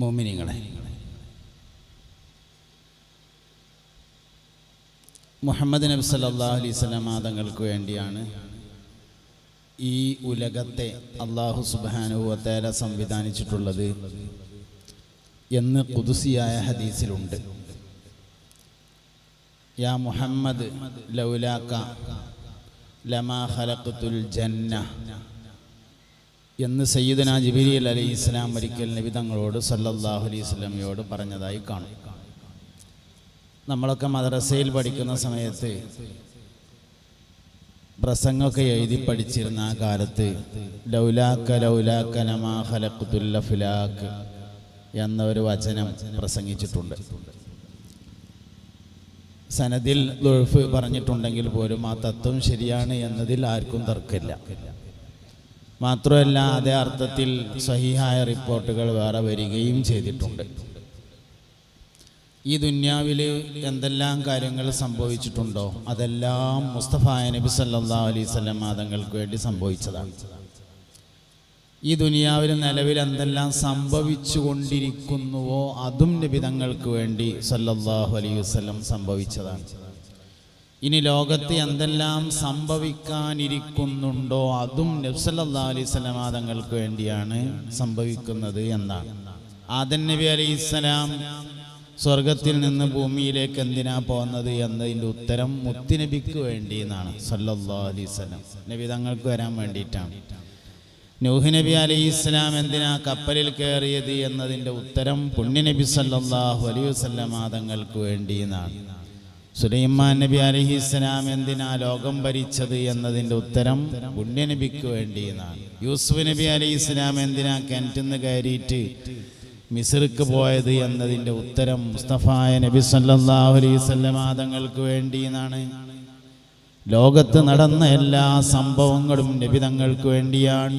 മോമിനിങ്ങളെ. മുഹമ്മദ് നബി സല്ലാ അലൈഹി വസല്ലം തങ്ങൾക്ക് വേണ്ടിയാണ് ഈ ഉലകത്തെ അള്ളാഹു സുബാനുവത്തേല സംവിധാനിച്ചിട്ടുള്ളത് എന്ന് കുതുസിയായ ഹദീസിലുണ്ട്. യാ മുഹമ്മദ് ലൗലാക്ക ലമാ ഖലഖത്തുൽ ജന്ന എന്ന് സയ്യിദന ജിബിരിൽ അലൈഹി ഇസ്ലാം ഒരിക്കൽ നിബിതങ്ങളോട് സല്ലല്ലാഹു അലൈഹി സ്വലമയോട് പറഞ്ഞതായി കാണും. നമ്മളൊക്കെ മദ്രസയിൽ പഠിക്കുന്ന സമയത്ത് പ്രസംഗമൊക്കെ എഴുതി പഠിച്ചിരുന്ന ആ കാലത്ത് ലൗലാക്ക ലൗലാക്ക നമാ ഫിലാക്ക് എന്ന ഒരു വചനം പ്രസംഗിച്ചിട്ടുണ്ട്. സനദിൽ ദുൾഫ് പറഞ്ഞിട്ടുണ്ടെങ്കിൽ പോലും ആ തത്വം ശരിയാണ് എന്നതിൽ ആർക്കും തർക്കമില്ല. മാത്രമല്ല അതേ അർത്ഥത്തിൽ സഹിഹായ റിപ്പോർട്ടുകൾ വേറെ വരികയും ചെയ്തിട്ടുണ്ട്. ഈ ദുന്യാവിൽ എന്തെല്ലാം കാര്യങ്ങൾ സംഭവിച്ചിട്ടുണ്ടോ? അതെല്ലാം മുസ്തഫ നബി സല്ലാ അലൈഹി സ്വലം മാതങ്ങൾക്ക് വേണ്ടി സംഭവിച്ചതാണ്. ഈ ദുനിയാവിൽ നിലവിൽ എന്തെല്ലാം സംഭവിച്ചു കൊണ്ടിരിക്കുന്നുവോ അതും നബി തങ്ങൾക്ക് വേണ്ടി സല്ലല്ലാഹു അലൈഹി വസല്ലം സംഭവിച്ചതാണ്. ഇനി ലോകത്ത് എന്തെല്ലാം സംഭവിക്കാനിരിക്കുന്നുണ്ടോ അതും നബ്സല്ലാ അലൈഹി സ്വലം തങ്ങൾക്ക് വേണ്ടിയാണ് സംഭവിക്കുന്നത് എന്നാണ്. ആദൻ നബി അലൈഹി സ്വലാം സ്വർഗത്തിൽ നിന്ന് ഭൂമിയിലേക്ക് എന്തിനാ പോകുന്നത് എന്നതിന്റെ ഉത്തരം മുത്തുനബിക്ക് വേണ്ടി എന്നാണ്. സല്ലല്ലാ അലൈഹി സ്വലം നബി തങ്ങൾക്ക് വരാൻ വേണ്ടിയിട്ടാണ്. നൂഹ് നബി അലൈഹി ഇസ്ലാം എന്തിനാ കപ്പലിൽ കയറിയത് എന്നതിന്റെ ഉത്തരം പുണ്യനബി സല്ലല്ലാഹു അലൈഹി വസല്ലം തങ്ങൾക്ക് വേണ്ടി എന്നാണ്. സുലൈമാൻ നബി അലഹിസ്സലാം എന്തിനാ ലോകം ഭരിച്ചത് എന്നതിന്റെ ഉത്തരം പുണ്യനബിക്ക് വേണ്ടി എന്നാണ് യൂസുഫ് നബി അലഹിസ്സലാം എന്തിനാ കിണറ്റിന്ന് കയറിയിട്ട് മിസ്രിക്ക് പോയത് എന്നതിന്റെ ഉത്തരം മുസ്തഫായ നബി തങ്ങൾക്ക് വേണ്ടി എന്നാണ് ലോകത്ത് നടന്ന എല്ലാ സംഭവങ്ങളും നബി തങ്ങൾക്ക് വേണ്ടിയാണ്.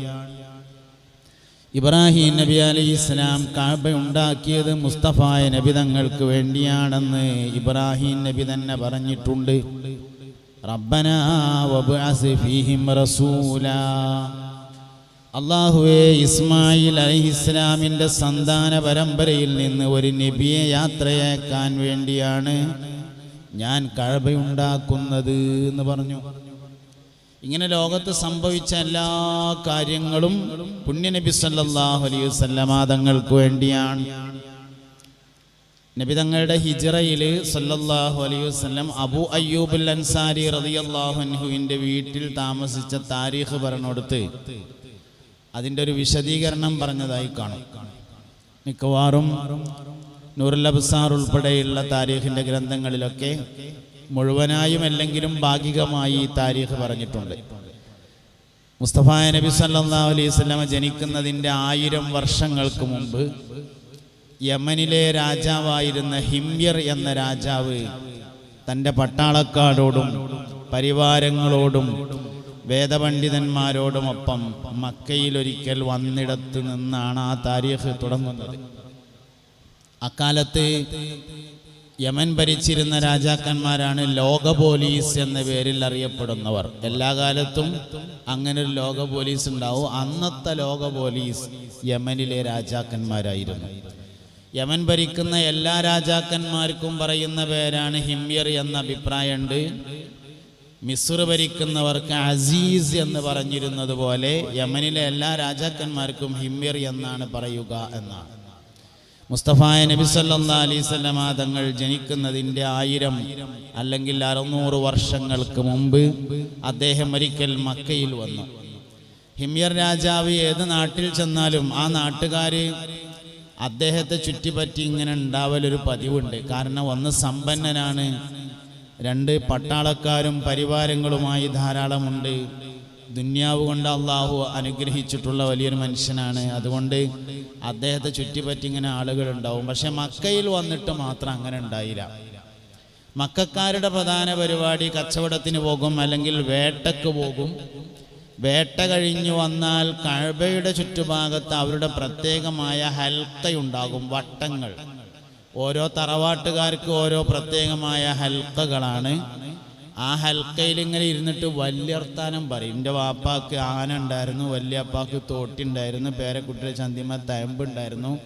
ഇബ്രാഹിം നബി അലൈഹി ഇസ്ലാം കാബ ഉണ്ടാക്കിയത് മുസ്തഫായ നബി തങ്ങൾക്ക് വേണ്ടിയാണെന്ന് ഇബ്രാഹിം നബി തന്നെ പറഞ്ഞിട്ടുണ്ട്. റബ്ബന റസൂല. അള്ളാഹുവെ ഇസ്മായിൽ അലഹിസ്ലാമിന്റെ സന്താന പരമ്പരയിൽ നിന്ന് ഒരു നബിയെ യാത്രയാക്കാൻ വേണ്ടിയാണ് ഞാൻ കഴബയുണ്ടാക്കുന്നത് എന്ന് പറഞ്ഞു. ഇങ്ങനെ ലോകത്ത് സംഭവിച്ച എല്ലാ കാര്യങ്ങളും പുണ്യനബി സല്ലാഹു അലൈഹി വസല്ലമ തങ്ങൾക്ക് വേണ്ടിയാണ്. നബി തങ്ങളുടെ ഹിജറയിൽ സല്ലല്ലാഹു അലൈഹി വസല്ലം അബു അയ്യൂബുൽ അൻസാരി റളിയല്ലാഹു അൻഹുവിന്റെ വീട്ടിൽ താമസിച്ച താരീഖ് പറഞ്ഞെടുത്ത് അതിന്റെ ഒരു വിശദീകരണം പറഞ്ഞതായി കാണും. മിക്കവാറും നൂറുൽ അബ്സാർ ഉൾപ്പെടെയുള്ള താരീഖിന്റെ ഗ്രന്ഥങ്ങളിലൊക്കെ മുഴുവനായും അല്ലെങ്കിലും ഭാഗികമായി ഈ താരീഖ് പറഞ്ഞിട്ടുണ്ട്. മുസ്തഫ നബി സല്ലാ അലൈഹി ജനിക്കുന്നതിന്റെ ആയിരം വർഷങ്ങൾക്ക് മുമ്പ് യമനിലെ രാജാവായിരുന്ന ഹിമ്യർ എന്ന രാജാവ് തന്റെ പട്ടാളക്കാരോടും പരിവാരങ്ങളോടും വേദപണ്ഡിതന്മാരോടുമൊപ്പം മക്കയിലൊരിക്കൽ വന്നിടത്ത് നിന്നാണ് ആ താരീഖ് തുടങ്ങുന്നത്. അക്കാലത്ത് യമൻ ഭരിച്ചിരുന്ന രാജാക്കന്മാരാണ് ലോക പോലീസ് എന്ന പേരിൽ അറിയപ്പെടുന്നവർ. എല്ലാ കാലത്തും അങ്ങനെ ഒരു ലോക പോലീസ് ഉണ്ടാവും. അന്നത്തെ ലോക പോലീസ് യമനിലെ രാജാക്കന്മാരായിരുന്നു. യമൻ ഭരിക്കുന്ന എല്ലാ രാജാക്കന്മാർക്കും പറയുന്ന പേരാണ് ഹിമ്യർ എന്ന അഭിപ്രായമുണ്ട്. മിസ്ർ ഭരിക്കുന്നവർക്ക് അസീസ് എന്ന് പറഞ്ഞിരുന്നത് പോലെ യമനിലെ എല്ലാ രാജാക്കന്മാർക്കും ഹിമ്യർ എന്നാണ് പറയുക എന്നാണ്. മുസ്തഫായ നബി സല്ലാ അലൈവല്ലമ തങ്ങൾ ജനിക്കുന്നതിന്റെ ആയിരം അല്ലെങ്കിൽ അറുന്നൂറ് വർഷങ്ങൾക്ക് മുമ്പ് അദ്ദേഹം ഒരിക്കൽ മക്കയിൽ വന്നു. ഹിമ്യർ രാജാവ് ഏത് നാട്ടിൽ ചെന്നാലും ആ നാട്ടുകാർ അദ്ദേഹത്തെ ചുറ്റിപ്പറ്റി ഇങ്ങനെ ഉണ്ടാവലൊരു പതിവുണ്ട്. കാരണം ഒന്ന് സമ്പന്നനാണ് രണ്ട് പട്ടാളക്കാരും പരിവാരങ്ങളുമായി ധാരാളമുണ്ട്. ദുന്യാവ് കൊണ്ട് അള്ളാഹു അനുഗ്രഹിച്ചിട്ടുള്ള വലിയൊരു മനുഷ്യനാണ്. അതുകൊണ്ട് അദ്ദേഹത്തെ ചുറ്റിപ്പറ്റി ഇങ്ങനെ ആളുകളുണ്ടാവും. പക്ഷെ മക്കയിൽ വന്നിട്ട് മാത്രം അങ്ങനെ ഉണ്ടായില്ല. മക്കാരുടെ പ്രധാന പരിപാടി കച്ചവടത്തിന് പോകും അല്ലെങ്കിൽ വേട്ടക്ക് പോകും. വേട്ട കഴിഞ്ഞു വന്നാൽ കഴബയുടെ ചുറ്റുഭാഗത്ത് അവരുടെ പ്രത്യേകമായ ഹൽക്കയുണ്ടാകും വട്ടങ്ങൾ. ഓരോ തറവാട്ടുകാർക്ക് ഓരോ പ്രത്യേകമായ ഹൽക്കകളാണ്. ആ ഹൽക്കയിൽ ഇങ്ങനെ ഇരുന്നിട്ട് വല്യർത്താനം പറയും. എന്റെ വാപ്പാക്ക് ആന ഉണ്ടായിരുന്നു വല്യപ്പാക്ക് തോട്ടിണ്ടായിരുന്നു പേരക്കുട്ടിയുടെ ചന്തിമ തയമ്പുണ്ടായിരുന്നു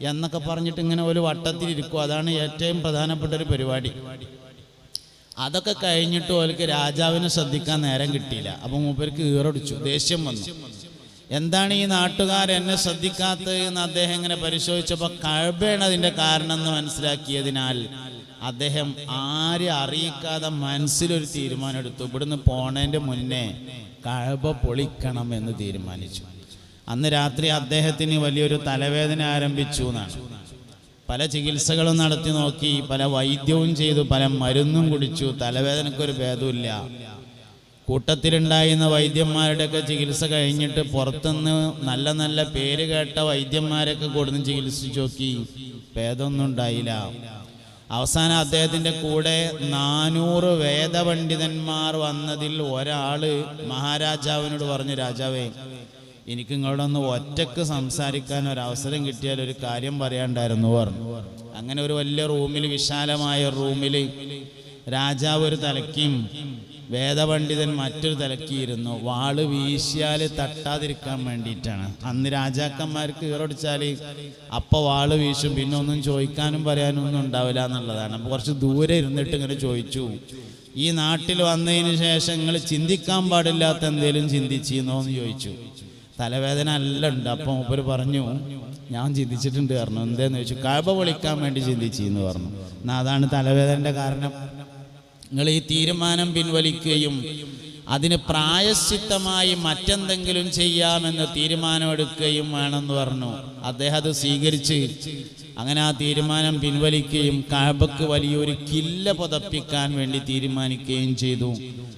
എന്നൊക്കെ പറഞ്ഞിട്ട് ഇങ്ങനെ ഒരു വട്ടത്തിലിരിക്കും അതാണ് ഏറ്റവും പ്രധാനപ്പെട്ട ഒരു പരിപാടി. അതൊക്കെ കഴിഞ്ഞിട്ട് ഓർക്ക് രാജാവിനെ ശ്രദ്ധിക്കാൻ നേരം കിട്ടിയില്ല. അപ്പം മൂപ്പർക്ക് ഈറടിച്ചു ദേഷ്യം വന്നു. എന്താണ് ഈ നാട്ടുകാർ എന്നെ ശ്രദ്ധിക്കാത്തത്? എന്ന് അദ്ദേഹം ഇങ്ങനെ പരിശോധിച്ചപ്പോൾ കഴബേണതിന്റെ കാരണം എന്ന് മനസ്സിലാക്കിയതിനാൽ അദ്ദേഹം ആരെ അറിയിക്കാതെ മനസ്സിലൊരു തീരുമാനം എടുത്തു ഇവിടുന്ന് പോണേന്റെ മുന്നേ കഴബ പൊളിക്കണം എന്ന് തീരുമാനിച്ചു. അന്ന് രാത്രി അദ്ദേഹത്തിന് വലിയൊരു തലവേദന ആരംഭിച്ചു എന്നാണ്. പല ചികിത്സകളും നടത്തി നോക്കി പല വൈദ്യവും ചെയ്തു പല മരുന്നും കുടിച്ചു തലവേദനക്കൊരു ഭേദമില്ല കൂട്ടത്തിലുണ്ടായിരുന്ന വൈദ്യന്മാരുടെയൊക്കെ ചികിത്സ കഴിഞ്ഞിട്ട് പുറത്തുനിന്ന് നല്ല നല്ല പേര് കേട്ട വൈദ്യന്മാരൊക്കെ കൊടുന്ന് ചികിത്സിച്ചു നോക്കി. ഭേദമൊന്നും ഉണ്ടായില്ല. അവസാനം അദ്ദേഹത്തിന്റെ കൂടെ നാനൂറ് വേദപണ്ഡിതന്മാർ വന്നതിൽ ഒരാൾ മഹാരാജാവിനോട് പറഞ്ഞു രാജാവേ എനിക്ക് നിങ്ങളോടൊന്ന് ഒറ്റയ്ക്ക് സംസാരിക്കാൻ അവസരം കിട്ടിയാൽ ഒരു കാര്യം പറയാണ്ടായിരുന്നു പറഞ്ഞു. അങ്ങനെ ഒരു വലിയ റൂമിൽ വിശാലമായ റൂമിൽ രാജാവ് ഒരു തലക്കും വേദപണ്ഡിതൻ മറ്റൊരു തലക്കിയിരുന്നു. വാൾ വീശിയാൽ തട്ടാതിരിക്കാൻ വേണ്ടിയിട്ടാണ്. അന്ന് രാജാക്കന്മാർക്ക് കീറടിച്ചാൽ അപ്പൊ വാൾ വീശും. പിന്നെ ഒന്നും ചോദിക്കാനും പറയാനും ഒന്നും ഉണ്ടാവില്ല എന്നുള്ളതാണ്. അപ്പോൾ കുറച്ച് ദൂരെ ഇരുന്നിട്ട് ഇങ്ങനെ ചോദിച്ചു. ഈ നാട്ടിൽ വന്നതിന് ശേഷം നിങ്ങൾ ചിന്തിക്കാൻ പാടില്ലാത്ത എന്തെങ്കിലും ചിന്തിച്ചിരുന്നോ എന്ന് ചോദിച്ചു. തലവേദന അല്ല ഉണ്ട്. അപ്പം മൂപ്പര് പറഞ്ഞു ഞാൻ ചിന്തിച്ചിട്ടുണ്ട് പറഞ്ഞു. എന്തേന്ന് ചോദിച്ചു? കഴബ വിളിക്കാൻ വേണ്ടി ചിന്തിച്ചിന്ന് പറഞ്ഞു. എന്നാ അതാണ് തലവേദനയുടെ കാരണം. നിങ്ങൾ ഈ തീരുമാനം പിൻവലിക്കുകയും അതിന് പ്രായശ്ചിത്തമായി മറ്റെന്തെങ്കിലും ചെയ്യാമെന്ന് തീരുമാനമെടുക്കുകയും വേണമെന്ന് പറഞ്ഞു. അദ്ദേഹം അത് സ്വീകരിച്ച് അങ്ങനെ ആ തീരുമാനം പിൻവലിക്കുകയും കാബക്ക് വലിയൊരു കില്ല പുതപ്പിക്കാൻ വേണ്ടി തീരുമാനിക്കുകയും ചെയ്തു.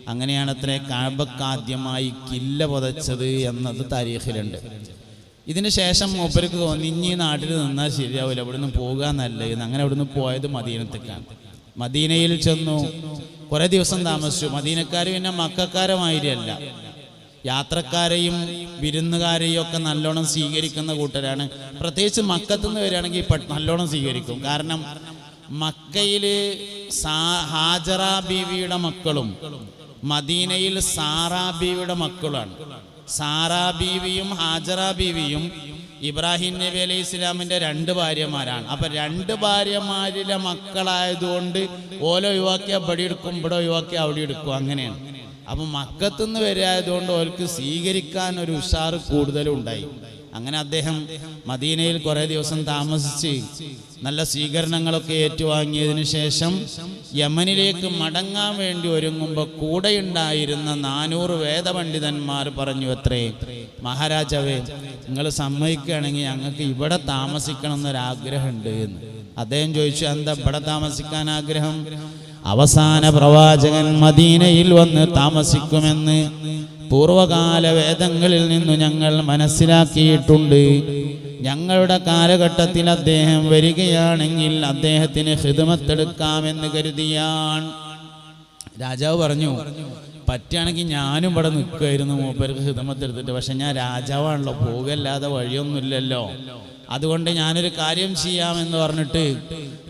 അങ്ങനെയാണ് അത്ര കാബക്ക് ആദ്യമായി കില്ല പുതച്ചത് എന്നത് താരീഖിലുണ്ട്. ഇതിന് ശേഷം മൂപ്പർക്ക് തോന്നി ഇനി നാട്ടിൽ നിന്നാൽ ശരിയാവില്ല ഇവിടുന്ന് പോകുക നല്ലത്. അങ്ങനെ അവിടുന്ന് പോയത് മദീനത്തേക്കാണ്. മദീനയിൽ ചെന്നു. കുറെ ദിവസം താമസിച്ചു. മദീനക്കാർ പിന്നെ മക്കാരമായിരിയല്ല യാത്രക്കാരെയും വിരുന്നുകാരെയും ഒക്കെ നല്ലോണം സ്വീകരിക്കുന്ന കൂട്ടരാണ്. പ്രത്യേകിച്ച് മക്കത്തുനിന്ന് വരികയാണെങ്കിൽ നല്ലോണം സ്വീകരിക്കും. കാരണം മക്കയിൽ ഹാജറ ബീവിയുടെ മക്കളും മദീനയിൽ സാറാ ബീവിയുടെ മക്കളാണ് സാറാ ബീവിയും ഹാജറ ബീവിയും ഇബ്രാഹിം നബി അലൈഹി ഇസ്ലാമിന്റെ രണ്ട് ഭാര്യമാരാണ്. അപ്പൊ രണ്ട് ഭാര്യമാരിലെ മക്കളായതുകൊണ്ട് ഓലോ യുവാക്കി ഇവിടെ എടുക്കും ഇവിടെ യുവാക്കി അവിടെ എടുക്കും. അങ്ങനെയാണ്. അപ്പൊ മക്കത്തുനിന്ന് വരായതുകൊണ്ട് അവർക്ക് സ്വീകരിക്കാൻ ഒരു ഉഷാറ് കൂടുതലും ഉണ്ടായി അങ്ങനെ അദ്ദേഹം മദീനയിൽ കുറെ ദിവസം താമസിച്ച് നല്ല സ്വീകരണങ്ങളൊക്കെ ഏറ്റുവാങ്ങിയതിനു ശേഷം യമനിലേക്ക് മടങ്ങാൻ വേണ്ടി ഒരുങ്ങുമ്പോൾ കൂടെയുണ്ടായിരുന്ന നാനൂറ് വേദപണ്ഡിതന്മാർ പറഞ്ഞു അത്രേ മഹാരാജാവേ നിങ്ങൾ സമ്മതിക്കുകയാണെങ്കിൽ ഞങ്ങൾക്ക് ഇവിടെ താമസിക്കണം എന്നൊരാഗ്രഹമുണ്ട് എന്ന്. അദ്ദേഹം ചോദിച്ചു എന്താ ഇവിടെ താമസിക്കാൻ ആഗ്രഹം? അവസാന പ്രവാചകൻ മദീനയിൽ വന്ന് താമസിക്കുമെന്ന് പൂർവകാല വേദങ്ങളിൽ നിന്നു ഞങ്ങൾ മനസ്സിലാക്കിയിട്ടുണ്ട്. ഞങ്ങളുടെ കാലഘട്ടത്തിൽ അദ്ദേഹം വരികയാണെങ്കിൽ അദ്ദേഹത്തിന് ഹിതമത്തെടുക്കാമെന്ന് കരുതിയാണ് രാജാവ് പറഞ്ഞു പറ്റുകയാണെങ്കിൽ ഞാനും ഇവിടെ നിൽക്കുമായിരുന്നു മൂപ്പർക്ക് ഹിതമത്തെടുത്തിട്ട്. പക്ഷെ ഞാൻ രാജാവാണല്ലോ പോകല്ലാതെ വഴിയൊന്നുമില്ലല്ലോ. അതുകൊണ്ട് ഞാനൊരു കാര്യം ചെയ്യാമെന്ന് പറഞ്ഞിട്ട്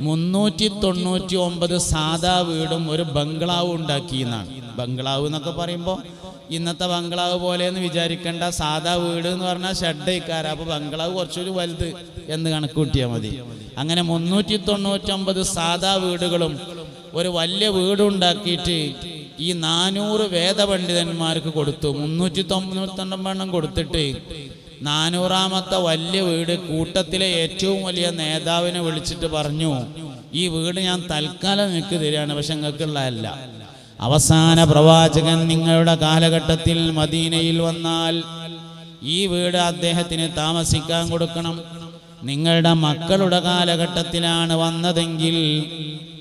മുന്നൂറ്റി തൊണ്ണൂറ്റി ഒമ്പത് സാധാ വീടും ഒരു ബംഗ്ലാവ് ഉണ്ടാക്കി എന്നാണ്. ബംഗ്ലാവ് എന്നൊക്കെ പറയുമ്പോൾ ഇന്നത്തെ ബംഗ്ലാവ് പോലെ എന്ന് വിചാരിക്കേണ്ട. സാധാ വീട് എന്ന് പറഞ്ഞാൽ ഷെഡ്ഡയിക്കാരാ അപ്പോൾ ബംഗ്ലാവ് കുറച്ചൊരു വലുത് എന്ന് കണക്ക് കൂട്ടിയാൽ മതി. അങ്ങനെ മുന്നൂറ്റി തൊണ്ണൂറ്റൊമ്പത് സാധാ വീടുകളും ഒരു വലിയ വീടുണ്ടാക്കിയിട്ട് ഈ നാനൂറ് വേദപണ്ഡിതന്മാർക്ക് കൊടുത്തു. മുന്നൂറ്റി എണ്ണം കൊടുത്തിട്ട് നാനൂറാമത്തെ വലിയ വീട് കൂട്ടത്തിലെ ഏറ്റവും വലിയ നേതാവിനെ വിളിച്ചിട്ട് പറഞ്ഞു ഈ വീട് ഞാൻ തൽക്കാലം നിങ്ങൾക്ക് തരികയാണ് പക്ഷെ നിങ്ങൾക്കുള്ളതല്ല. അവസാന പ്രവാചകൻ നിങ്ങളുടെ കാലഘട്ടത്തിൽ മദീനയിൽ വന്നാൽ ഈ വീട് അദ്ദേഹത്തിന് താമസിക്കാൻ കൊടുക്കണം. നിങ്ങളുടെ മക്കളുടെ കാലഘട്ടത്തിലാണ് വന്നതെങ്കിൽ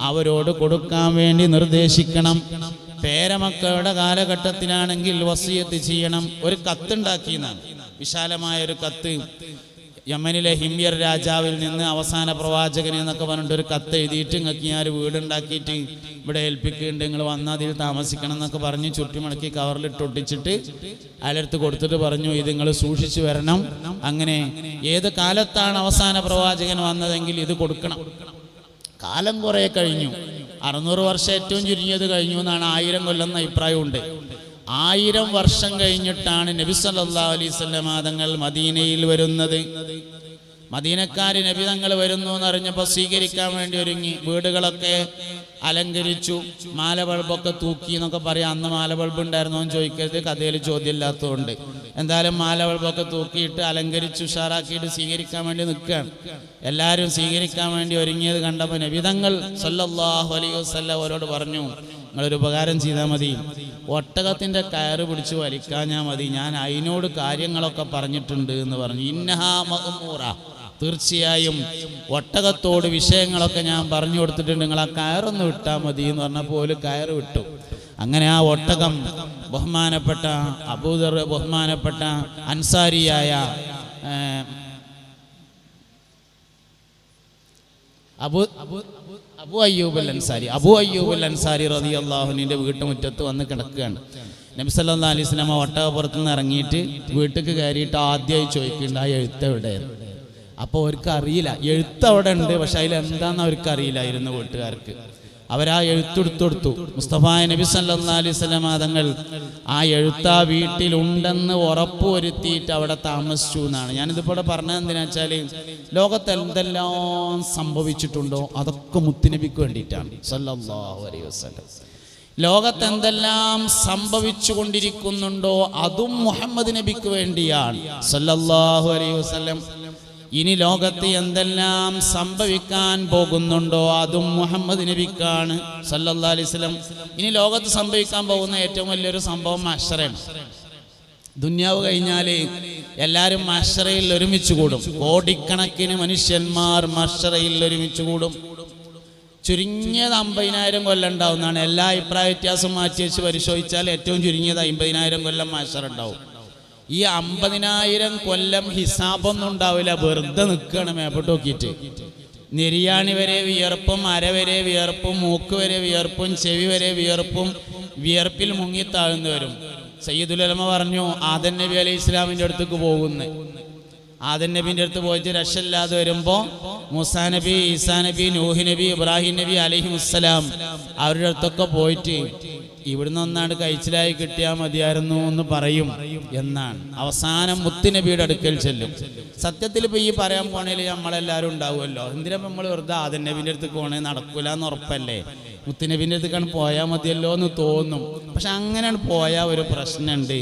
അവരോട് കൊടുക്കാൻ വേണ്ടി നിർദ്ദേശിക്കണം. പേരമക്കളുടെ കാലഘട്ടത്തിലാണെങ്കിൽ വസിയത്ത് ചെയ്യണം. ഒരു കത്തുണ്ടാക്കിയെന്നാണ് വിശാലമായ ഒരു കത്ത് യമനിലെ ഹിമ്യർ രാജാവിൽ നിന്ന് അവസാന പ്രവാചകൻ എന്നൊക്കെ പറഞ്ഞിട്ട് ഒരു കത്ത് എഴുതിയിട്ട് നിങ്ങൾക്ക് ഞാൻ ഒരു വീടുണ്ടാക്കിയിട്ട് ഇവിടെ ഏൽപ്പിക്കുന്നുണ്ട്. നിങ്ങൾ വന്നാൽ അതിൽ താമസിക്കണം എന്നൊക്കെ പറഞ്ഞ് ചുറ്റിമടക്കി കവറിലിട്ട് ഒട്ടിച്ചിട്ട് അയാളടുത്ത് കൊടുത്തിട്ട് പറഞ്ഞു ഇത് നിങ്ങൾ സൂക്ഷിച്ചു വരണം. അങ്ങനെ ഏത് കാലത്താണ് അവസാന പ്രവാചകൻ വന്നതെങ്കിൽ ഇത് കൊടുക്കണം. കാലം കുറെ കഴിഞ്ഞു. അറുന്നൂറ് വർഷം ഏറ്റവും ചുരുങ്ങിയത് കഴിഞ്ഞു എന്നാണ് ആയിരം കൊല്ലം എന്ന അഭിപ്രായമുണ്ട്. ആയിരം വർഷം കഴിഞ്ഞിട്ടാണ് നബി സല്ലല്ലാഹു അലൈഹി വസല്ലമ തങ്ങൾ മദീനയിൽ വരുന്നത്. മദീനക്കാർ നബി തങ്ങൾ വരുന്നു എന്നറിഞ്ഞപ്പോൾ സ്വീകരിക്കാൻ വേണ്ടി ഒരുങ്ങി. വീടുകളൊക്കെ അലങ്കരിച്ചു. മാല ബൾബൊക്കെ തൂക്കി എന്നൊക്കെ പറയാം. അന്ന് മാല ബൾബ് ഉണ്ടായിരുന്നോ എന്ന് ചോദിക്കരുത്. കഥയിൽ ചോദ്യമില്ലാത്തതുകൊണ്ട്. എന്തായാലും മാല ബൾബൊക്കെ തൂക്കിയിട്ട് അലങ്കരിച്ച് ഉഷാറാക്കിയിട്ട് സ്വീകരിക്കാൻ വേണ്ടി നിൽക്കുകയാണ്. എല്ലാവരും സ്വീകരിക്കാൻ വേണ്ടി ഒരുങ്ങിയത് കണ്ടപ്പോൾ നബിതങ്ങൾ സല്ലാഹു അലൈഹി വസല്ലം അവരോട് പറഞ്ഞു നിങ്ങളൊരു ഉപകാരം ചെയ്താൽ മതി. ഒട്ടകത്തിന്റെ കയറ് പിടിച്ച് വലിക്കാഞ്ഞാൽ മതി. ഞാൻ അതിനോട് കാര്യങ്ങളൊക്കെ പറഞ്ഞിട്ടുണ്ട് എന്ന് പറഞ്ഞു. ഇന്നഹാ മഹമൂറ. തീർച്ചയായും ഒട്ടകത്തോട് വിഷയങ്ങളൊക്കെ ഞാൻ പറഞ്ഞു കൊടുത്തിട്ടുണ്ട്. നിങ്ങൾ ആ കയറൊന്ന് വിട്ടാൽ മതി എന്ന് പറഞ്ഞപ്പോൾ ഒരു കയറ് വിട്ടു. അങ്ങനെ ആ ഒട്ടകം ബഹുമാനപ്പെട്ട അബൂദർ ബഹുമാനപ്പെട്ട അൻസാരിയായ അബു അബു അബു അയ്യൂബ് അൻസാരി അബു അയ്യൂബ് അൻസാരി റതി അള്ളാഹുവിന്റെ വീട്ടുമുറ്റത്ത് വന്ന് കിടക്കുകയാണ്. നബിസല്ലാ അലൈഹി സ്വലാമ ഒട്ടകപ്പുറത്ത് നിന്ന് ഇറങ്ങിയിട്ട് വീട്ടിലേക്ക് കയറിയിട്ട് ആദ്യമായി ചോദിക്കുന്നുണ്ട് ആ എഴുത്ത് എവിടെ അപ്പോൾ അവർക്ക് അറിയില്ല. എഴുത്ത് അവിടെ ഉണ്ട് പക്ഷെ അതിൽ എന്താണെന്ന് അവർക്ക് അറിയില്ലായിരുന്നു വീട്ടുകാർക്ക്. അവരാ എഴുത്തെടുത്തെടുത്തു. മുസ്തഫ നബി സല്ലാ അലൈഹി സ്വലാം തങ്ങൾ ആ എഴുത്താ വീട്ടിലുണ്ടെന്ന് ഉറപ്പുവരുത്തിയിട്ട് അവിടെ താമസിച്ചു എന്നാണ്. ഞാനിതിപ്പോൾ പറഞ്ഞത് എന്തിനാ വെച്ചാൽ ലോകത്ത് എന്തെല്ലാം സംഭവിച്ചിട്ടുണ്ടോ അതൊക്കെ മുത്തുനബിക്ക് വേണ്ടിയിട്ടാണ്. സല്ലല്ലാഹു അലൈഹി വസല്ലം. ലോകത്ത് എന്തെല്ലാം സംഭവിച്ചു കൊണ്ടിരിക്കുന്നുണ്ടോ അതും മുഹമ്മദ് നബിക്ക് വേണ്ടിയാണ്. സല്ലല്ലാഹു അലൈഹി വസല്ലം ഇനി ലോകത്ത് എന്തെല്ലാം സംഭവിക്കാൻ പോകുന്നുണ്ടോ അതും മുഹമ്മദ് നബിക്കാണ് സല്ലാ അലൈഹി വസല്ലം. ഇനി ലോകത്ത് സംഭവിക്കാൻ പോകുന്ന ഏറ്റവും വലിയൊരു സംഭവം അഷറാണ് ദുന്യാവ് കഴിഞ്ഞാൽ എല്ലാവരും മഷറയിൽ ഒരുമിച്ച് കൂടും. കോടിക്കണക്കിന് മനുഷ്യന്മാർ മഷറയിൽ ഒരുമിച്ച് കൂടും. ചുരുങ്ങിയത് അമ്പതിനായിരം കൊല്ലം ഉണ്ടാവുന്നതാണ്. എല്ലാ അഭിപ്രായ വ്യത്യാസം മാറ്റി വെച്ച് പരിശോധിച്ചാൽ ഏറ്റവും ചുരുങ്ങിയത് അമ്പതിനായിരം കൊല്ലം മാഷർ ഉണ്ടാവും. ഈ അമ്പതിനായിരം കൊല്ലം ഹിസാബൊന്നും ഉണ്ടാവില്ല. വെറുതെ നിൽക്കുകയാണ് മേപ്പോട്ട് നോക്കിയിട്ട്. നിര്യാണി വരെ വിയർപ്പും അര വരെ വിയർപ്പും മൂക്ക് വരെ വിയർപ്പും ചെവി വരെ വിയർപ്പും വിയർപ്പിൽ മുങ്ങി താഴ്ന്നു വരും. സയ്യിദുലമ പറഞ്ഞു ആദൻ നബി അലൈഹി ഇസ്ലാമിന്റെ അടുത്തേക്ക് പോകുന്നു. ആദൻ നബീന്റെ അടുത്ത് പോയിട്ട് രക്ഷയില്ലാതെ വരുമ്പോൾ മൂസാ നബി ഈസാ നബി നൂഹി നബി ഇബ്രാഹിം നബി അലഹി മുസ്സലാം അവരുടെ അടുത്തൊക്കെ പോയിട്ട് ഇവിടുന്ന് ഒന്നാണ് കഴിച്ചിലായി കിട്ടിയാൽ മതിയായിരുന്നു എന്ന് പറയും എന്നാണ്. അവസാനം മുത്തുനബിയുടെ അടുക്കൽ ചെല്ലും. സത്യത്തിൽ ഇപ്പോൾ ഈ പറയാൻ പോണേൽ നമ്മളെല്ലാവരും ഉണ്ടാവുമല്ലോ. എന്തിനാ നമ്മൾ വെറുതെ ആദൻ നബീന്റെ അടുത്ത് പോണേ? നടക്കൂല എന്ന് ഉറപ്പല്ലേ മുത്തുനബീന്റെ അടുത്തേക്കാണ് പോയാൽ മതിയല്ലോ എന്ന് തോന്നും. പക്ഷെ അങ്ങനെയാണ് പോയാൽ ഒരു പ്രശ്നമുണ്ട്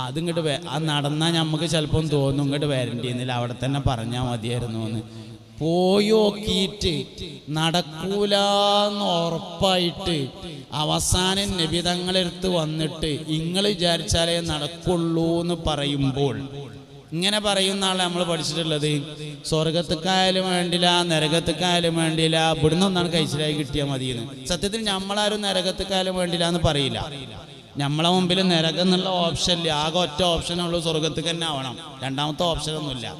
അത് ഇങ്ങോട്ട് ആ നടന്നാൽ നമുക്ക് ചിലപ്പം തോന്നും ഇങ്ങോട്ട് വരണ്ടിയെന്നില്ല അവിടെ തന്നെ പറഞ്ഞാൽ മതിയായിരുന്നു എന്ന് പോയി നോക്കിയിട്ട് നടക്കൂലെന്ന് ഉറപ്പായിട്ട് അവസാനം നിബിതങ്ങളെടുത്ത് വന്നിട്ട് നിങ്ങൾ വിചാരിച്ചാലേ നടക്കുള്ളൂ എന്ന് പറയുമ്പോൾ ഇങ്ങനെ പറയുന്ന ആളെ നമ്മൾ പഠിച്ചിട്ടുള്ളത്. സ്വർഗത്തേക്കായാലും വേണ്ടില്ല നരകത്തേക്കായാലും വേണ്ടില്ല ഇവിടുന്ന് ഒന്നാണ് കഴിച്ചിലായി കിട്ടിയാൽ മതിയെന്ന് സത്യത്തിൽ നമ്മളാരും നരകത്തേക്കായാലും വേണ്ടില്ല എന്ന് പറയില്ല. നമ്മളെ മുമ്പിൽ നരകം എന്നുള്ള ഓപ്ഷൻ ഇല്ല. ആകെ ഒറ്റ ഓപ്ഷനുള്ളൂ സ്വർഗത്തേക്ക് തന്നെ ആവണം. രണ്ടാമത്തെ ഓപ്ഷൻ ഒന്നുമില്ല.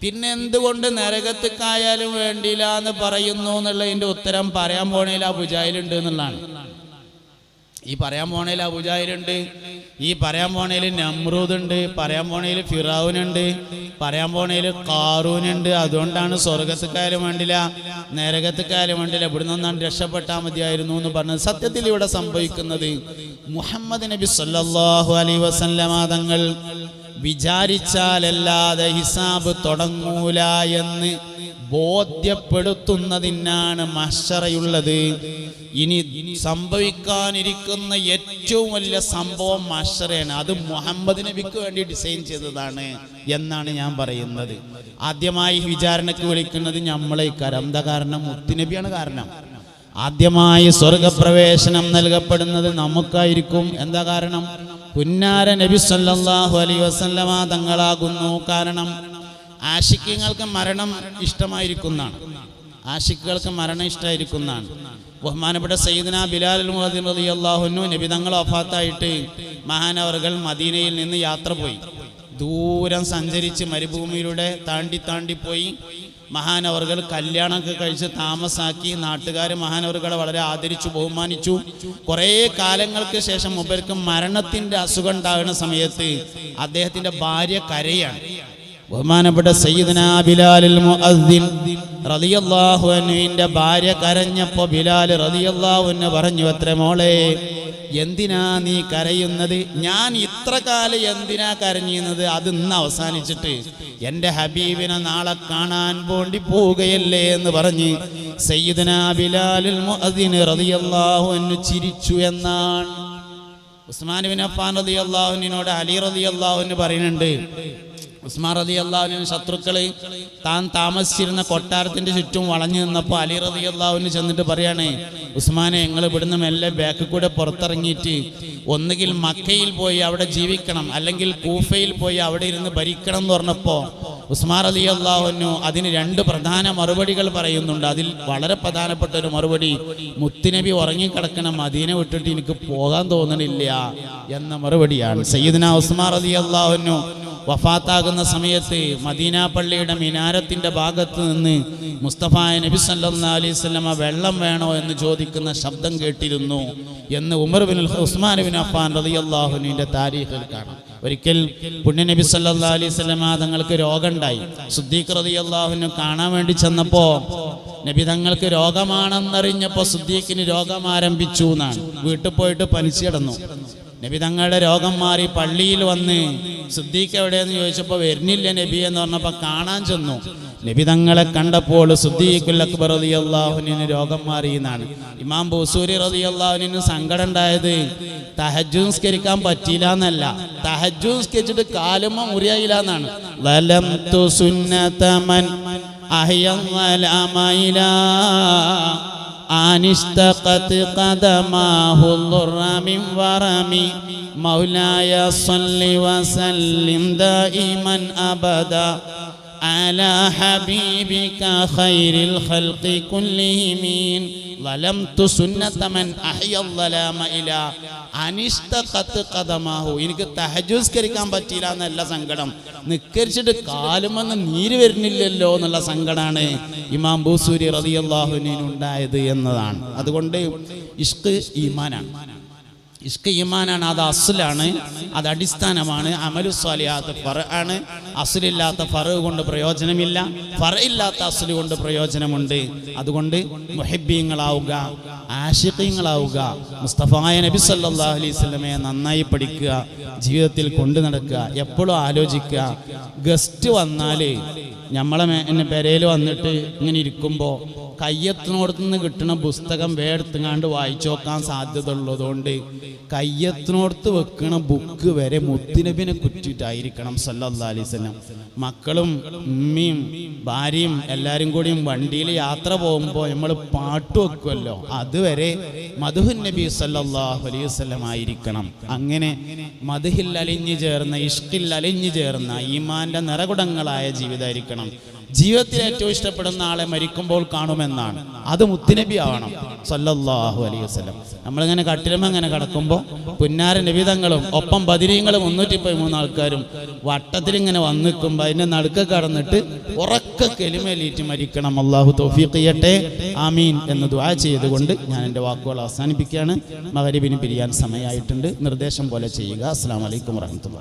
പിന്നെ എന്തുകൊണ്ട് നരകത്തേക്കായാലും വേണ്ടിയില്ല എന്ന് പറയുന്നു എന്നുള്ളതിന്റെ ഉത്തരം പറയാൻ പോണേൽ ആ എന്നുള്ളതാണ്. ഈ പറയാൻ പോണേൽ അബുജാഹിലുണ്ട്. ഈ പറയാൻ പോണേൽ നമ്രൂദ് ഉണ്ട് പറയാൻ പോണേൽ ഫിറാവുനുണ്ട് പറയാൻ പോണേൽ കാറൂനുണ്ട് അതുകൊണ്ടാണ് സ്വർഗത്തുകാരും വേണ്ടില്ല നരകത്തുകാരും വേണ്ടില്ല ഇവിടെ നിന്നാണ് രക്ഷപ്പെട്ടാൽ മതിയായിരുന്നു എന്ന് പറഞ്ഞത്. സത്യത്തിൽ ഇവിടെ സംഭവിക്കുന്നത് മുഹമ്മദ് നബി സല്ലല്ലാഹു അലൈഹി വസല്ലമ തങ്ങൾ വിചാരിച്ചാലല്ലാതെ ഹിസാബ് തുടങ്ങൂല എന്ന് ബോധ്യപ്പെടുത്തുന്നതിനാണ് മഷറയുള്ളത്. ഇനി സംഭവിക്കാനിരിക്കുന്ന ഏറ്റവും വലിയ സംഭവം മഷറയാണ്. അത് മുഹമ്മദ് നബിക്ക് വേണ്ടി ഡിസൈൻ ചെയ്തതാണ് എന്നാണ് ഞാൻ പറയുന്നത്. ആദ്യമായി വിചാരണയ്ക്ക് വിളിക്കുന്നത് നമ്മളെ കരം കാരണം? മുത്തുനബിയാണ് കാരണം. ആദ്യമായി സ്വർഗപ്രവേശനം നൽകപ്പെടുന്നത് നമുക്കായിരിക്കും. എന്താ കാരണം? പുന്നാര നബി സല്ലാഹു അലൈഹി വസല്ലമ തങ്ങളാകുന്നു. കാരണം ആഷിക്യങ്ങൾക്ക് മരണം ഇഷ്ടമായിരിക്കുന്നതാണ്. ആശിക്കുകൾക്ക് മരണം ഇഷ്ടമായിരിക്കുന്നതാണ് ബഹുമാനപ്പെട്ട സയ്യിദ്ന ബിലാൽ അള്ളാഹുനു നബി ഒഫാത്തായിട്ട് മഹാനവറുകൾ മദീനയിൽ നിന്ന് യാത്ര പോയി. ദൂരം സഞ്ചരിച്ച് മരുഭൂമിയിലൂടെ താണ്ടി താണ്ടി പോയി. മഹാനവറുകൾ കല്യാണമൊക്കെ കഴിച്ച് താമസാക്കി നാട്ടുകാർ മഹാനവറുകളെ വളരെ ആദരിച്ചു ബഹുമാനിച്ചു. കുറേ കാലങ്ങൾക്ക് ശേഷം മുമ്പർക്ക് മരണത്തിന്റെ അസുഖം ഉണ്ടാകുന്ന സമയത്ത് അദ്ദേഹത്തിന്റെ ഭാര്യ കരയാണ്. ബഹുമാനപ്പെട്ട സയ്യിദ്ന മുഅദ്ദിൻ റളിയല്ലാഹു ഭാര്യ കരഞ്ഞപ്പോൾ ബിലാൽ റളിയല്ലാഹു പറഞ്ഞു അത്ര മോളെ എന്തിനാ നീ കരയുന്നത്? ഞാൻ ഇത്ര കാലം എന്തിനാ കരഞ്ഞിരുന്നത്? അത് ഇന്ന് അവസാനിച്ചിട്ട് എന്റെ ഹബീബിനെ നാളെ കാണാൻ പോണ്ടി പോവുകയല്ലേ? എന്ന് പറഞ്ഞ് മുഅദ്ദിൻ റളിയല്ലാഹു അൻഹു ചിരിച്ചു എന്നാണ്. ഉസ്മാൻ ബിൻ അഫ്ഫാൻ റളിയല്ലാഹുവിനോട് അലി റളിയല്ലാഹു അൻഹു പറയുന്നുണ്ട് ഉസ്മാൻ റതി അള്ളാഹുവിന് ശത്രുക്കളെ താൻ താമസിച്ചിരുന്ന കൊട്ടാരത്തിന്റെ ചുറ്റും വളഞ്ഞു നിന്നപ്പോൾ അലി റതി അള്ളാഹുവിന് ചെന്നിട്ട് പറയാണേ ഉസ്മാനെ ഞങ്ങൾ ഇവിടുന്ന് മെല്ലെ ബാക്കിൽ കൂടെ പുറത്തിറങ്ങിയിട്ട് ഒന്നുകിൽ മക്കയിൽ പോയി അവിടെ ജീവിക്കണം അല്ലെങ്കിൽ കൂഫയിൽ പോയി അവിടെ ഇരുന്ന് ഭരിക്കണം എന്ന് പറഞ്ഞപ്പോൾ ഉസ്മാൻ അലി അള്ളാഹുനു അതിന് രണ്ട് പ്രധാന മറുപടികൾ പറയുന്നുണ്ട്. അതിൽ വളരെ പ്രധാനപ്പെട്ട ഒരു മറുപടി മുത്തുനബി ഉറങ്ങിക്കിടക്കണം മദീന വിട്ടിട്ട് എനിക്ക് പോകാൻ തോന്നണില്ല എന്ന മറുപടിയാണ്. സയ്യിദ്ന ഉസ്മാൻ അലി അള്ളാഹുനു വഫാത്താകുന്ന സമയത്ത് മദീന പള്ളിയുടെ മിനാരത്തിന്റെ ഭാഗത്ത് നിന്ന് മുസ്തഫ നബി സല്ലാ അലൈഹി സ്വലമ വെള്ളം വേണോ എന്ന് ചോദിക്കുന്ന ശബ്ദം കേട്ടിരുന്നു എന്ന് Umar bin Usman bin Affan റളിയല്ലാഹുവിന്റെ താരീഖിൽ കാണാം. ഒരിക്കൽ പുണ്യ നബി സല്ലാ അലൈഹി സ്വലമ തങ്ങൾക്ക് രോഗമുണ്ടായി സുദ്ദീഖ് റളിയല്ലാഹുവിനെ കാണാൻ വേണ്ടി ചെന്നപ്പോ നബി തങ്ങൾക്ക് രോഗമാണെന്നറിഞ്ഞപ്പോൾ സുദ്ദീഖിന് രോഗം ആരംഭിച്ചു എന്നാണ്. വീട്ടിൽ പോയിട്ട് പനിച്ചു കിടന്നു. നബി തങ്ങളുടെ രോഗം മാറി പള്ളിയിൽ വന്ന് സുദ്ദീഖ് എവിടെയെന്ന് ചോദിച്ചപ്പോൾ വരുന്നില്ല നബി എന്ന് പറഞ്ഞപ്പോൾ കാണാൻ ചെന്നു. നബി തങ്ങളെ കണ്ടപ്പോൾ സുദ്ദീഖുൽ അക്ബർ റതി അള്ളാഹുനിന് രോഗം മാറി എന്നാണ്. ഇമാം ബൂസൂരി റതി അള്ളാഹുനിന് സങ്കടം ഉണ്ടായത്. തഹജുസ്കരിക്കാൻ പറ്റിയില്ല എന്നല്ല. തഹജുസ്കരിച്ചിട്ട് കാലുമ മുറിയായില്ല എന്നാണ്. വലം عن اشتقت قدماه الضر من ورمي مولاي صل وسلم دائما أبدا على حبيبك خير الخلق كلهم ظلمت سنة من أحيا الظلام إلى അനിഷ്ടക്കത്ത് കഥമാഹു എനിക്ക് തഹജുസ്കരിക്കാൻ പറ്റിയില്ല എന്നല്ല സങ്കടം നിക്കരിച്ചിട്ട് കാലുമെന്ന് നീര് വരുന്നില്ലല്ലോ എന്നുള്ള സങ്കടമാണ് ഇമാം ബൂസൂരി റതിയല്ലാഹുവിനുണ്ടായത് എന്നതാണ് അതുകൊണ്ട് ഇഷ്ക് ഈമാനാണ് ഇഷ്ക ഈമാനാണ് അത് അസുലാണ് അത് അടിസ്ഥാനമാണ്. അമലു സ്വാലിയാത്ത ഫറ ആണ്. അസുലില്ലാത്ത ഫറ കൊണ്ട് പ്രയോജനമില്ല. ഫറ ഇല്ലാത്ത അസുൽ കൊണ്ട് പ്രയോജനമുണ്ട്. അതുകൊണ്ട് മുഹബ്ബീങ്ങളാവുക ആഷിഖീങ്ങളാവുക മുസ്തഫായ നബി സല്ലാ അലൈഹി സ്വലമയെ നന്നായി പഠിക്കുക ജീവിതത്തിൽ കൊണ്ടു നടക്കുക എപ്പോഴും ആലോചിക്കുക. ഗസ്റ്റ് വന്നാൽ നമ്മളെ പെരയിൽ വന്നിട്ട് ഇങ്ങനെ ഇരിക്കുമ്പോൾ കയ്യത്തിനോടത്ത് നിന്ന് കിട്ടുന്ന പുസ്തകം വേടെത്തുങ്ങാണ്ട് വായിച്ചു നോക്കാൻ സാധ്യത ഉള്ളതുകൊണ്ട് കയ്യത്തിനോടത്ത് വെക്കണ ബുക്ക് വരെ മുത്തിനബിനെ കുറ്റിട്ടായിരിക്കണം സല്ലാ വസല്ലം. മക്കളും ഉമ്മയും ഭാര്യയും എല്ലാവരും കൂടിയും വണ്ടിയിൽ യാത്ര പോകുമ്പോൾ നമ്മൾ പാട്ട് വെക്കുമല്ലോ അതുവരെ മധുഹുൻ നബി സല്ലാഹു അലൈഹി വസല്ലം ആയിരിക്കണം. അങ്ങനെ മധുഹിൽ അലിഞ്ഞു ചേർന്ന ഇഷ്കിൽ അലിഞ്ഞു ചേർന്ന ഈമാന്റെ നിറകുടങ്ങളായ ജീവിതമായിരിക്കണം. ജീവിതത്തിൽ ഏറ്റവും ഇഷ്ടപ്പെടുന്ന ആളെ മരിക്കുമ്പോൾ കാണുമെന്നാണ്. അത് മുത്തുനബി ആവണം. സല്ലല്ലാഹു അലൈഹി വസല്ലം. നമ്മളിങ്ങനെ കട്ടിലമ ഇങ്ങനെ കിടക്കുമ്പോൾ പുന്നാര നിബിതങ്ങളും ഒപ്പം ബദിരീങ്ങളും മുന്നൂറ്റി പതിമൂന്ന് ആൾക്കാരും വട്ടത്തിൽ ഇങ്ങനെ വന്ന് നിൽക്കുമ്പോൾ അതിന്റെ നടുക്ക് കടന്നിട്ട് ഉറക്ക കെലിമേലീറ്റ് മരിക്കണം. അള്ളാഹു തൗഫീഖ് ചെയ്യട്ടെ. ആമീൻ എന്ന് ദുആ ചെയ്തുകൊണ്ട് ഞാൻ എന്റെ വാക്കുകൾ അവസാനിപ്പിക്കുകയാണ്. മകരിബിന് പിരിയാൻ സമയമായിട്ടുണ്ട്. നിർദ്ദേശം പോലെ ചെയ്യുക. അസ്സാം വലൈക്കും വറഹമത്തുള്ള